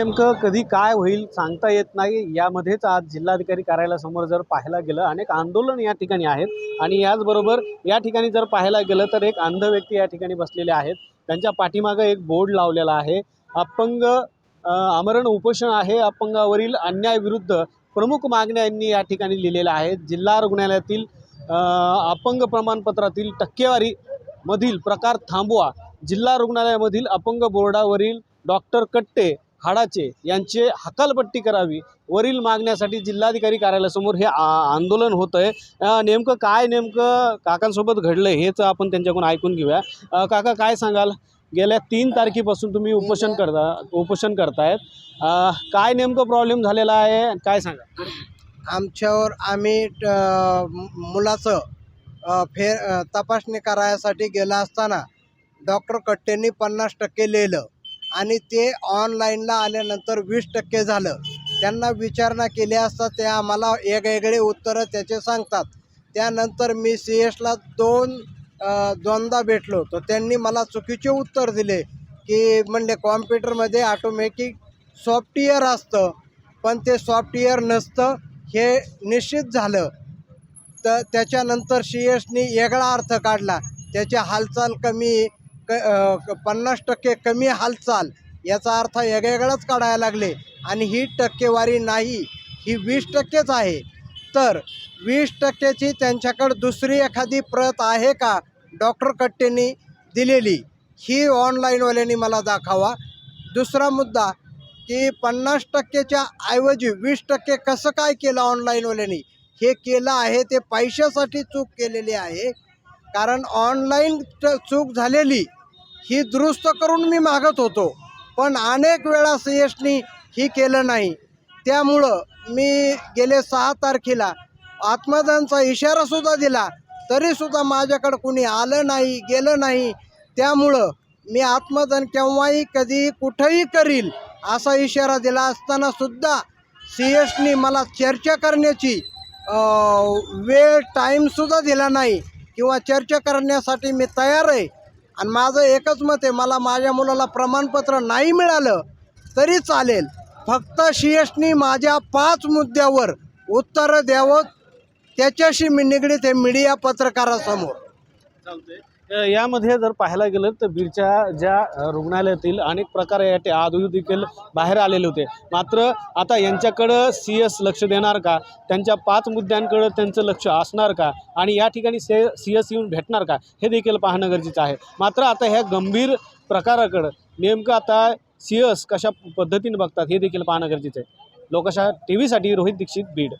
नेमकं कधी काय होईल सांगता येत नाही. यामध्येच आज जिल्हाधिकारी कार्यालयासमोर जर पाहायला गेलं अनेक आंदोलन या ठिकाणी आहेत. आणि याचबरोबर या ठिकाणी जर पाहायला गेलं तर एक अंध व्यक्ती या ठिकाणी बसलेले आहेत. त्यांच्या पाठीमागं एक बोर्ड लावलेला आहे. अपंग आमरण उपोषण आहे. अपंगावरील अन्यायविरुद्ध प्रमुख मागण्या यांनी या ठिकाणी लिहिलेल्या आहेत. जिल्हा रुग्णालयातील अपंग प्रमाणपत्रातील टक्केवारीमधील प्रकार थांबवा. जिल्हा रुग्णालयामधील अपंग बोर्डावरील डॉक्टर कट्टे हाडाचे यांचे हकालपट्टी करावी वरील मागण्यासाठी जिल्हाधिकारी कार्यालयासमोर हे आंदोलन होतं आहे नेमकं काय नेमकं काकांसोबत घडलं हेच आपण त्यांच्याकडून ऐकून घेऊया. काका काय सांगाल? गेल्या तीन तारखेपासून तुम्ही उपोषण करता उपोषण करतायत. काय नेमकं प्रॉब्लेम झालेला आहे? काय सांगा आमच्यावर आम्ही मुलाचं फेर तपासणी करायसाठी गेला असताना डॉक्टर कट्टेंनी पन्नास टक्के लिहिलं. आणि ते ऑनलाईनला आल्यानंतर वीस टक्के झालं. त्यांना विचारणा केली असता ते आम्हाला वेगवेगळे उत्तरं त्याचे सांगतात. त्यानंतर मी सी एसला दोन दोनदा भेटलो. तर त्यांनी मला चुकीचे उत्तर दिले की म्हणले कॉम्प्युटरमध्ये ऑटोमॅटिक सॉफ्टवेअर असतं पण ते सॉफ्टवेअर नसतं हे निश्चित झालं. तर त्याच्यानंतर सी एसनी वेगळा अर्थ काढला. त्याची हालचाल कमी क पन्नास टक्के कमी हालचाल याचा अर्थ वेगवेगळाच काढायला लागले. आणि ही टक्केवारी नाही ही वीस टक्केच आहे. तर वीस टक्क्याची त्यांच्याकडं दुसरी एखादी प्रत आहे का? डॉक्टर कट्टेंनी दिलेली. ही ऑनलाईनवाल्यांनी मला दाखवा. दुसरा मुद्दा की पन्नास टक्केच्या ऐवजी वीस टक्के कसं काय केलं ऑनलाईनवाल्यांनी? हे केलं आहे ते पैशासाठी चूक केलेली आहे. कारण ऑनलाईन चूक झालेली ही दुरुस्त करून मी मागत होतो. पण अनेक वेळा सी एसनी ही केलं नाही. त्यामुळं मी गेले सहा तारखेला आत्मदानचा इशारासुद्धा दिला. तरीसुद्धा माझ्याकडं कुणी आलं नाही गेलं नाही. त्यामुळं मी आत्मदान केव्हाही कधीही कुठंही करील असा इशारा दिला असतानासुद्धा सी एसनी मला चर्चा करण्याची वेळ टाईमसुद्धा दिला नाही. किंवा चर्चा करण्यासाठी मी तयार आहे. आणि माझं एकच मत आहे मला माझ्या मुलाला प्रमाणपत्र नाही मिळालं तरी चालेल. फक्त सी एसनी माझ्या पाच मुद्द्यावर उत्तरं द्यावं त्याच्याशी मी निगडीत आहे मीडिया पत्रकारासमोर. चालतंय. यामध्ये जर पाहायला गेलं तर बीडच्या ज्या रुग्णालयातील अनेक प्रकार या ते आधी देखील बाहेर आलेले होते. मात्र आता यांच्याकडं सी एस लक्ष देणार का? त्यांच्या पाच मुद्द्यांकडं त्यांचं लक्ष असणार का? आणि या ठिकाणी से सी एस येऊन भेटणार का? हे देखील पाहणं गरजेचं आहे. मात्र आता ह्या गंभीर प्रकाराकडं नेमकं आता सी एस कशा पद्धतीने बघतात हे देखील पाहणं गरजेचं आहे. लोकशा टी व्हीसाठी रोहित दीक्षित बीड.